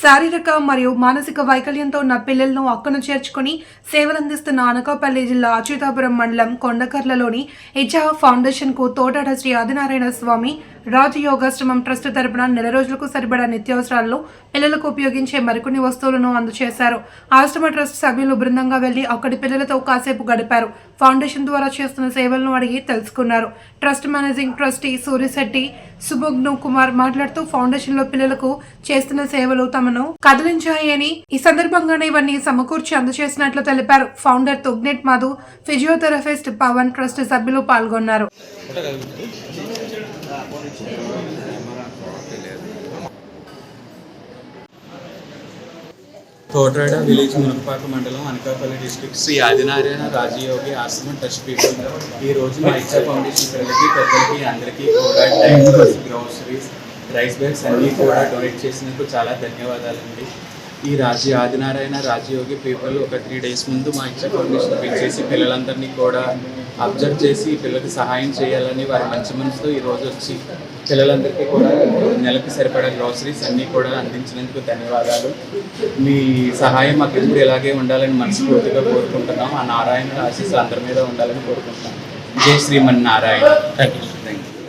శారీరక మరియు మానసిక వైకల్యంతో ఉన్న పిల్లలను అక్కను చేర్చుకుని సేవలందిస్తున్న అనకాపల్లి జిల్లా అచ్యుతాపురం మండలం కొండకర్లలోని ఇచ్చా ఫౌండేషన్కు తోటాడ శ్రీ ఆదినారాయణ స్వామి రాజయోగాశ్రమం ట్రస్ట్ తరపున నెల రోజులకు సరిపడా నిత్యావసరాల్లో పిల్లలకు ఉపయోగించే మరికొన్ని వస్తువులను అందజేశారు. ఆశ్రమ ట్రస్ట్ సభ్యులు బృందంగా వెళ్ళి అక్కడి పిల్లలతో కాసేపు గడిపారు. ఫౌండేషన్ ద్వారా చేస్తున్న సేవలను అడిగి తెలుసుకున్నారు. Trust managing trustee Suryasetti Subhagnu Kumar మాట్లాడుతూ ఫౌండేషన్లో పిల్లలకు చేస్తున్న సేవలు తమను కదిలించాయని ఈ సందర్భంగానే ఇవన్నీ సమకూర్చి అందజేసినట్లు తెలిపారు. ఫౌండర్ తుగ్నెట్ మాధు ఫిజియోథెరపిస్ట్ పవన్ ట్రస్ట్ సభ్యులు పాల్గొన్నారు. తోటరాడ విలేజ్ మునకపాక మండలం అనకాపల్లి డిస్ట్రిక్ట్ శ్రీ ఆదినారాయణ రాజయోగి ఆశ్రమం ట్రస్ట్ పీపుల్ ఈ రోజు మా ఇచ్చా ఫౌండేషన్ పిల్లలకి పెద్దలకి అందరికీ కూడా డైపర్స్ గ్రోసరీస్ రైస్ బ్యాగ్స్ అన్నీ కూడా డొనేట్ చేసినందుకు చాలా ధన్యవాదాలండి. ఈ రాజీ ఆదినారాయణ రాజయోగి పీపుల్ ఒక త్రీ డేస్ ముందు మా ఇచ్చా ఫౌండేషన్ పిలిచేసి పిల్లలందరినీ కూడా అబ్జర్వ్ చేసి పిల్లలకి సహాయం చేయాలని వారి మంచి మనసుతో ఈ రోజు వచ్చి పిల్లలందరికీ కూడా నెలకి సరిపడా గ్రాసరీస్ అన్నీ కూడా అందించినందుకు ధన్యవాదాలు. మీ సహాయం మాకు ఎప్పుడు ఇలాగే ఉండాలని మనస్ఫూర్తిగా కోరుకుంటున్నాం. ఆ నారాయణ ఆశీస్సులు అందరి మీద ఉండాలని కోరుకుంటున్నాం. Jai Sriman Narayana thank you thank you